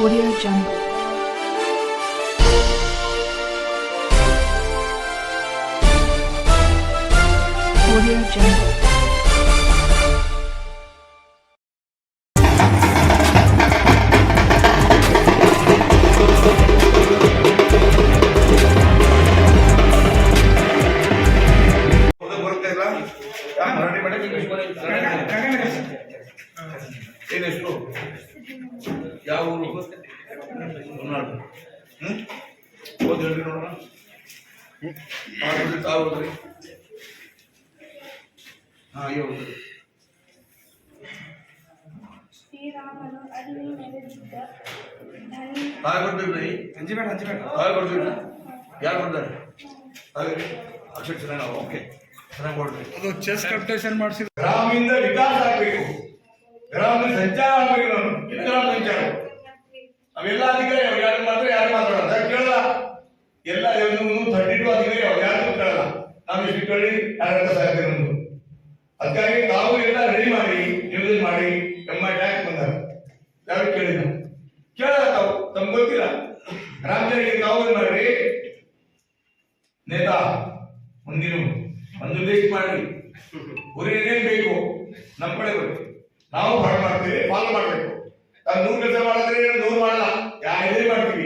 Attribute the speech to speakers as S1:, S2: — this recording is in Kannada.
S1: Audio Jungle. Audio Jungle.
S2: ಓದಕ್ ಬರುತ್ತೆ ಇಲ್ಲ ಯಾ ಮರಾಠಿ medium, English medium? ಏನ್ ಹೆಸರು ಯಾವ ಊರು? ಹೊನ್ನಾಳು. ಹ್ಞೂ ಓದ್ ಹೇಳ್ರಿ ನೋಡೋಣ? ತಾವು ಓದ್ರಿ ಹಾ ಅಯ್ಯೋ ಓದ್ರಿ.
S3: ಶ್ರೀರಾಮನು ಅಲ್ಲಿ ನೆಲೆಸಿದ್ದ ಧನಿ
S2: ತಾಯಿ ಬರ್ದಿಲ್ರಿ
S4: ಹಂಚಿಬೇಡ ಹಂಚಿಬೇಡ
S2: ತಾಯಿ ಬರ್ದಿಲ್ಲ ಯಾರು ಬರ್ತಾರೆ ತಾಯಿ? ಅಕ್ಷರ ಚೆನ್ನಾಗಿ ಓಕೆ. ಚೆನ್ನಾಗಿ ಕೊಡ್ರಿ.
S4: ಅದು ಚೆಸ್ ಕಾಂಪಿಟೇಷನ್ ಮಾಡಿಸಿ
S2: ಗ್ರಾಮದಿಂದ ವಿಕಾಸ ಆಗ್ಬೇಕು. ಗ್ರಾಮದ ಸಂಚಾರ ಆಗಿರೋನು ಇದು ಗ್ರಾಮ ಸಂಚಾರ. ಅವೆಲ್ಲ ಅಧಿಕಾರಿ, ಅವ್ರು ಯಾರು ಮಾತ್ರ, ಯಾರು ಮಾತಾಡೋದು ಕೇಳಲ್ಲ. ಎಲ್ಲ ಥರ್ಟಿ ಟು ಅಧಿಕಾರಿ, ಅವ್ರು ಯಾರು ಕೇಳಲ್ಲ. ನಾವು ಎಷ್ಟು ಕೇಳಿ, ಯಾರು ಸಾಧ್ಯ ನಮ್ದು ಅದಕ್ಕಾಗಿ ತಾವು ಎಲ್ಲ ರೆಡಿ ಮಾಡಿ ನಿಯೋಜನೆ ಮಾಡಿ, ನಮ್ಮ ಟ್ಯಾಕ್ ಬಂದಾರ. ಯಾರು ಕೇಳಿಲ್ಲ. ಕೇಳಲ್ಲ ತಾವು. ತಮ್ಗೆ ಗೊತ್ತಿಲ್ಲ. ರಾಮಚಂದ್ರಿಗೆ ತಾವು ಏನ್ ಮಾಡ್ರಿ? ನೇತಾ ಮುಂದಿನ ಒಂದು ಲಿಸ್ಟ್ ಮಾಡಿ ಊರಿನ ಏನ್ ಬೇಕು? ನಮ್ಮ ಕಡೆ ಬರುತ್ತೆ ನಾವು ಫಾಲೋ ಮಾಡ್ತೀವಿ. ಫಾಲೋ ಮಾಡಬೇಕು. ನೂರು ಕೆಲಸ ಮಾಡಿದ್ರೆ